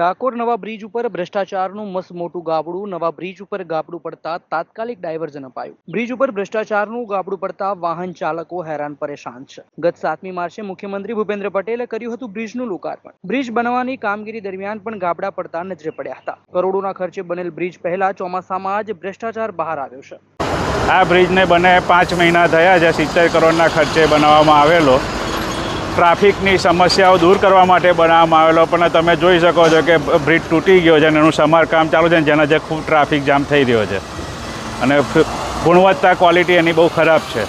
ડાકોર નવા બ્રિજ ઉપર ભ્રષ્ટાચારનું મસ્ત મોટું ગાબડું, નવા બ્રિજ ઉપર ગાબડું પડતા તાત્કાલિક ડાયવર્ઝન અપાયું. બ્રિજ ઉપર ભ્રષ્ટાચારનું ગાબડું પડતા વાહન ચાલકો હેરાન પરેશાન છે. ગત સાતમી માર્ચે મુખ્યમંત્રી ભૂપેન્દ્ર પટેલે કર્યું હતું બ્રિજનું લોકાર્પણ. બ્રિજ બનવાની કામગીરી દરમિયાન પણ ગાબડા પડતા નજરે પડ્યા હતા. કરોડોના ખર્ચે બનેલ બ્રિજ પહેલા ચોમાસામાં જ ભ્રષ્ટાચાર બહાર આવ્યો છે. આ બ્રિજને બને પાંચ મહિના થયા જે સિત્તેર કરોડના ખર્ચે બનાવવામાં આવેલો. ટ્રાફિકની સમસ્યાઓ દૂર કરવા માટે બનાવવામાં આવેલો, પણ તમે જોઈ શકો છો કે બ્રિજ તૂટી ગયો છે અને એનું સમારકામ ચાલુ છે જેના જે ખૂબ ટ્રાફિક જામ થઈ રહ્યો છે. અને ગુણવત્તા ક્વોલિટી એની બહુ ખરાબ છે.